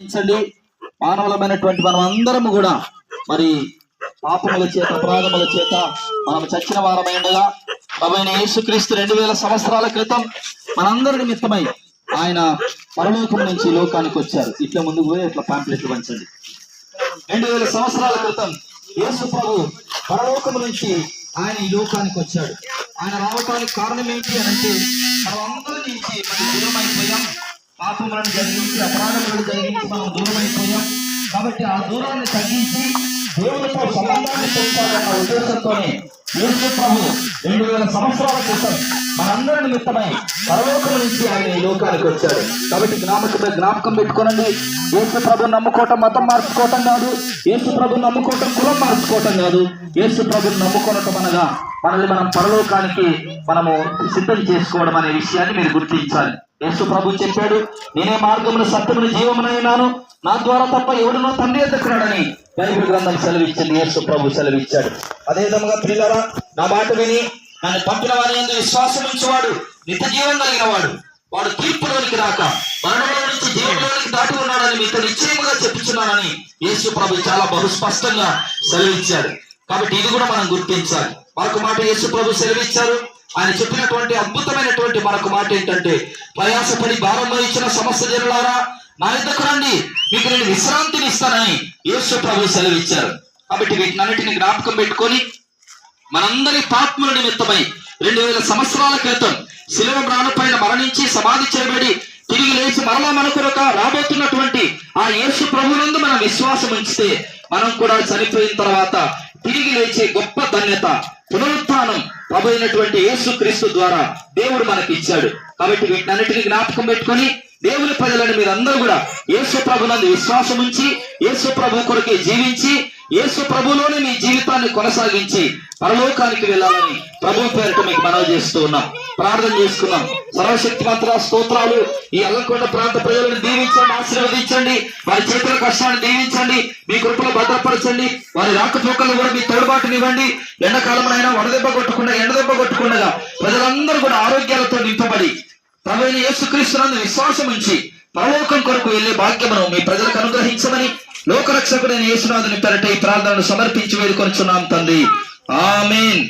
క్షమించండి. మానవులమైనటువంటి మనం అందరము కూడా మరి పాపముల చేత అపరాధముల చేత మనం చచ్చిన వారమై ఉండగా యేసుక్రీస్తు రెండు వేల సంవత్సరాల క్రితం మనందరి నిమిత్తమై ఆయన పరలోకం నుంచి లోకానికి వచ్చారు. ఇట్లా ముందుకు పోయి ఇట్లా పాంప్లెట్లు పంచండి. రెండు వేల సంవత్సరాల క్రితం యేసు ప్రభు పరలోకం నుంచి ఆయన ఈ లోకానికి వచ్చాడు. ఆయన రావటానికి కారణం ఏంటి అని అంటే మనం అందరి నుంచి మనం దూరమైపోయాం. పాపములను జరిగించి అపరాధములను జరిగించి మనం దూరమైపోయాం. కాబట్టి ఆ దూరాన్ని తగ్గించి దేవునితో సంబంధాన్ని పెంచాలన్న ఉద్దేశంతోనే యేసు ప్రభు రెండు వేల సంవత్సరాల క్రితం మనందరి నిమిత్తమై పరలోకం నుంచి ఆయన ఈ లోకానికి వచ్చాడు. కాబట్టి జ్ఞాపకం జ్ఞాపకం పెట్టుకోనండి. యేసు ప్రభు నమ్ముకోవటం మతం మార్చుకోవటం కాదు. యేసు ప్రభు నమ్ముకోవటం కులం మార్చుకోవటం కాదు. యేసు ప్రభుని నమ్ముకోవటం అనగా మనల్ని మనం పరలోకానికి మనము సిద్ధం చేసుకోవడం అనే విషయాన్ని మీరు గుర్తించాలి. యేసు ప్రభు చెప్పాడు నేనే మార్గమును సత్యమును జీవమునైనాను నా ద్వారా తప్ప ఎవడునో తండ్రి ఎత్తుకున్నాడని బైబిల్ గ్రంథం సెలవిచ్చింది యేసు ప్రభు సెలవిచ్చాడు. అదే విధముగా పిల్లరా నా మాట విని నన్ను పంపిన వారి యందు విశ్వాసం ఉంచేవాడు నిత్య జీవం కలిగిన వాడు. వాడు తీర్పులోనికి రాక మరణంలో నుంచి జీవంలోనికి దాటి ఉన్నాడని మీతో నిశ్చయముగా చెప్పుచున్నానని యేసు ప్రభు చాలా బహుస్పష్టంగా సెలవిచ్చాడు. కాబట్టి ఇది కూడా మనం గుర్తించాలి. మరొక మాట యేసు ప్రభు సెలవిచ్చారు ఆయన చెప్పినటువంటి అద్భుతమైనటువంటి మరొక మాట ఏంటంటే ప్రయాసపడి భారంలో ఇచ్చిన సమస్య జరులారా నా ఇద్దరు రండి. మీకు నేను విశ్రాంతిని ఇస్తానని యేసు ప్రభు సెలవిచ్చారు. కాబట్టి వీటినన్నిటిని జ్ఞాపకం పెట్టుకొని మనందరి పాత్మల నిమిత్తమై రెండు వేల సంవత్సరాల క్రితం శిలువ పైన మరణించి సమాధి చేయబడి తిరిగి లేచి మరలా మనకొరక రాబోతున్నటువంటి ఆ యేసు ప్రభునందు మనం విశ్వాసం ఉంచితే మనం కూడా చనిపోయిన తర్వాత తిరిగి లేచే గొప్ప ధన్యత పునరుత్నం ప్రభు అయినటువంటి యేసు క్రీస్తు ద్వారా దేవుడు మనకి ఇచ్చాడు కాబట్టి వీటినన్నిటిని జ్ఞాపకం పెట్టుకొని దేవుని ప్రజలను మీరందరూ కూడా యేసు ప్రభునందు విశ్వాసం ఉంచి యేసు ప్రభు కొరకే జీవించి యేసు ప్రభులోనే మీ జీవితాన్ని కొనసాగించి పరలోకానికి వెళ్ళాలని ప్రభు పేరిట మీకు మనవి చేస్తూ ఉన్నాం. ప్రార్థన చేసుకున్నాం. సర్వశక్తి మంత్ర స్తోత్రాలు. ఈ అల్లకొండ ప్రాంత ప్రజలను దీవించండి ఆశీర్వదించండి. వారి చేతుల కష్టాన్ని దీవించండి. మీ కృపలో భద్రపరచండి. వారి రాకపోకలు కూడా మీ తోడుబాటునివ్వండి. ఎండాకాలంలో వడదెబ్బ కొట్టకుండా ఎండదెబ్బ కొట్టకుండా ప్రజలందరూ కూడా ఆరోగ్యాలతో నింపబడి ప్రవైన యేసుక్రీస్తునందు విశ్వాసం ఉంచి పరలోకం కొరకు వెళ్ళే భాగ్యమును మీ ప్రజలకు అనుగ్రహించమని లోకరక్షకుడైన యేసునాథుని పెరట ఈ ప్రార్థనను సమర్పించి వేడుకొనుచున్నాం తండ్రి. ఆమెన్.